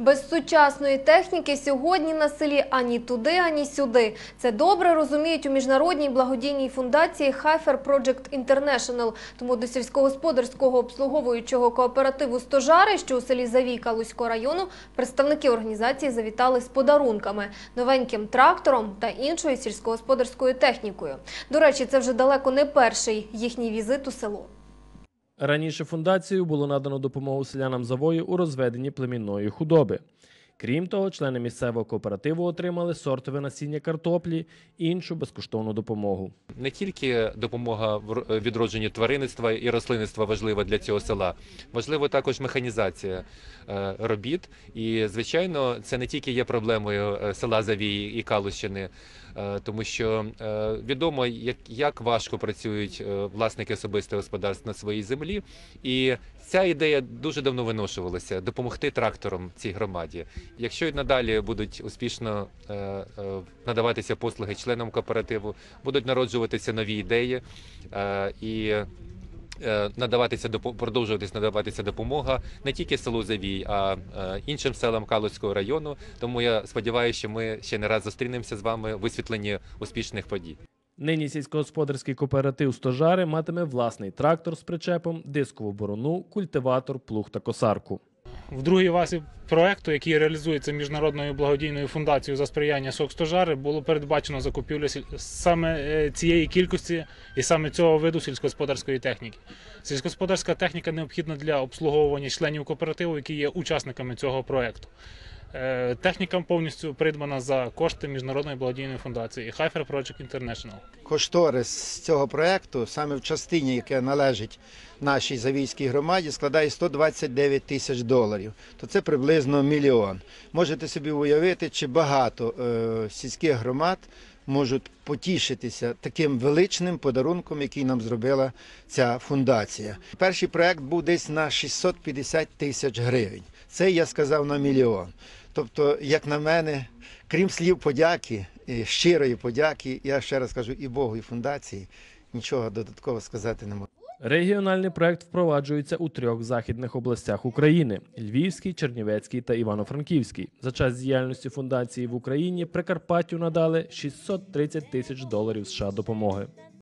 Без сучасної техніки сьогодні на селі ані туди, ані сюди. Це добре розуміють у міжнародній благодійній фундації Hyfer Project International. Тому до сільськогосподарського обслуговуючого кооперативу Стожари, що у селі Завійка Луського району, представники організації завітали з подарунками, новеньким трактором та іншою сільськогосподарською технікою. До речі, це вже далеко не перший їхній візит у село. Раніше фундацією було надано допомогу селянам завою у розведенні племінної худоби. Крім того, члени місцевого кооперативу отримали сортове насіння картоплі і іншу безкоштовну допомогу. не тільки допомога в р- відродженні тваринництва і рослинництва важлива для цього села, важливо також механізація е, робіт. І звичайно, це не тільки є проблемою е, села Завії і Калущини, е, тому що е, відомо, як, як важко працюють е, власники особистих господарств на своїй землі. І ця ідея дуже давно виношувалася допомогти тракторам цій громаді. Якщо й надалі будуть успішно е, е, надаватися послуги членам кооперативу, будуть народжуватися нові ідеї е, і надаватися продовжуватись надаватися допомога не тільки селу Завій, а іншим селам Калуського району. Тому я сподіваюся, що ми ще не раз зустрінемося з вами в висвітленні успішних подій. Нині сільськогосподарський кооператив Стожари матиме власний трактор з причепом, дискову борону, культиватор, плуг та косарку. В другій фазі проекту, який реалізується міжнародною благодійною фундацією за сприяння СОК Стожари, було передбачено закупівлю саме е, цієї кількості і саме цього виду сільськогосподарської техніки. Сільськогосподарська техніка необхідна для обслуговування членів кооперативу, які є учасниками цього проекту. Е, Техніка повністю придбана за кошти міжнародної благодійної фундації Hyper Project International. Кошторис цього проекту саме в частині, яка належить нашій завійській громаді, складає 129 тисяч доларів. То це приблизно мільйон. Можете собі уявити, чи багато е, сільських громад можуть потішитися таким величним подарунком, який нам зробила ця фундація. Перший проект був десь на 650 тисяч гривень. Це я сказав на мільйон. Тобто, як на мене, крім слів подяки, щирої подяки, я ще раз кажу і Богу, і фундації, нічого додатково сказати не можу. Регіональний проект впроваджується у трьох західних областях України: Львівській, Чернівецькій та Івано-Франківській. За час діяльності фундації в Україні Прикарпаттю надали 630 тисяч доларів США допомоги.